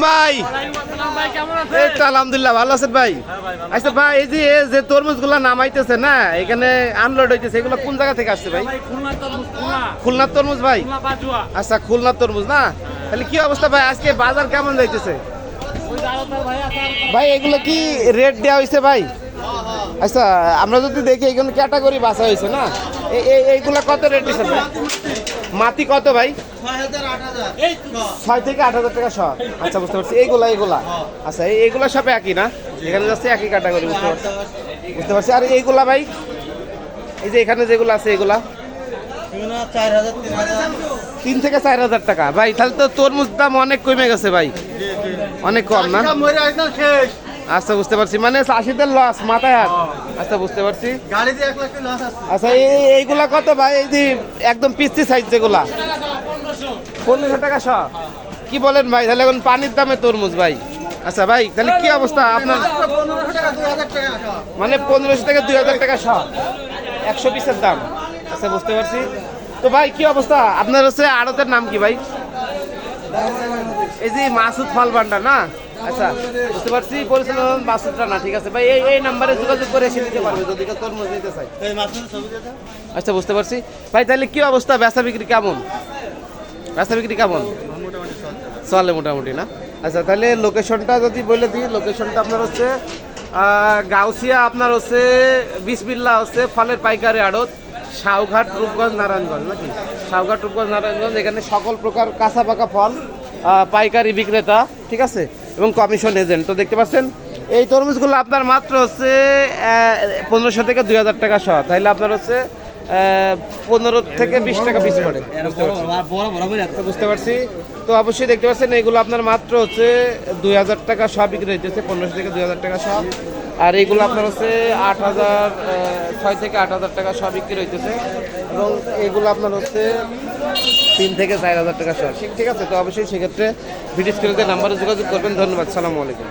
ভাই। এই ভালো ভাই? আচ্ছা ভাই, এই যে যে নামাইতেছে না, এখানে আনলোড হইতেছে কোন জায়গা থেকে আসছে ভাই? খুলনার তরমুজ, ভাই। আচ্ছা খুলনার তরমুজ না? তাহলে কি অবস্থা ভাই? আজকে বাজার কেমন যাইতেছে? ভাই, এগুলো কি রেট দেওয়া হয়েছে ভাই? আচ্ছা আমরা যদি দেখি এখানে ক্যাটাগরি বাসা হয়েছে না? এই- এই এইগুলা কত রেট দিচ্ছে ভাই? মাটি কত ভাই? ছয় থেকে আট হাজার টাকা সব আচ্ছা বুঝতে পারছি। এইগুলা এইগুলা আচ্ছা এই- এইগুলা সব একই না? এখানে যাচ্ছে একই ক্যাটাগরি বুঝতে পারছি। বুঝতে পারছি। আর এইগুলা ভাই? এই যে এখানে যেগুলো আছে এগুলা? তিন থেকে চার হাজার টাকা। ভাই তাহলে তো তরমুজ দাম অনেক কমে গেছে ভাই। অনেক কম না? আচ্ছা বুঝতে পারছি। মানে চাষিদের লস মাথায় হাত। আচ্ছা বুঝতে পারছি। আচ্ছা এই এই- এইগুলা কত ভাই? এই যে একদম পিস্তি সাইজ যেগুলা। পনেরোশো টাকা শ। কি বলেন ভাই? তাহলে এখন পানির দামে তরমুজ ভাই। আচ্ছা ভাই তাহলে কি অবস্থা? আপনার মানে পনেরোশো থেকে দুই হাজার টাকা শ। একশো পিসের দাম। আচ্ছা বুঝতে পারছি। তো ভাই কি অবস্থা? আপনার হচ্ছে আড়তের নাম কি ভাই? এই যে মাসুদ ফল ভান্ডার না? আচ্ছা বুঝতে পারছি পরিচালনা মাসুদটা না ঠিক আছে। ভাই এই এই নাম্বারে যোগাযোগ করে এসে নিতে পারবে। যদি কেউ তরমুজ নিতে চাই আচ্ছা বুঝতে পারছি। ভাই তাহলে কি অবস্থা? বেচা বিক্রি কেমন? বেচা বিক্রি কেমন? চলে মোটামুটি না? আচ্ছা তাহলে লোকেশনটা যদি বলে দিই লোকেশনটা আপনার হচ্ছে গাউসিয়া আপনার হচ্ছে বিসমিল্লা হচ্ছে ফলের পাইকারি আড়ত সাউঘাট রূপগঞ্জ নারায়ণগঞ্জ নাকি? সাউঘাট রূপগঞ্জ নারায়ণগঞ্জ এখানে সকল প্রকার কাঁচা পাকা ফল পাইকারি বিক্রেতা ঠিক আছে? এবং কমিশন এজেন্ট তো দেখতে পাচ্ছেন? এই তরমুজগুলো আপনার মাত্র হচ্ছে পনেরোশো থেকে দুই হাজার টাকা সহ। তাইলে আপনার হচ্ছে পনেরো থেকে বিশ টাকা পিস পড়ে। বুঝতে পারছি। তো অবশ্যই দেখতে পাচ্ছেন, এগুলো আপনার মাত্র হচ্ছে দুই হাজার টাকা সব বিক্রি হইতেছে, পনেরোশো থেকে দুই হাজার টাকা সব আর এগুলো আপনার হচ্ছে আট হাজার ছয় থেকে আট হাজার টাকা সব বিক্রি হইতেছে। এবং এগুলো আপনার হচ্ছে তিন থেকে চার হাজার টাকা সব। ঠিক আছে, তো অবশ্যই সেক্ষেত্রে ব্রিটিশ ক্রেতাদের নাম্বারে যোগাযোগ করবেন। ধন্যবাদ, সালামু আলাইকুম।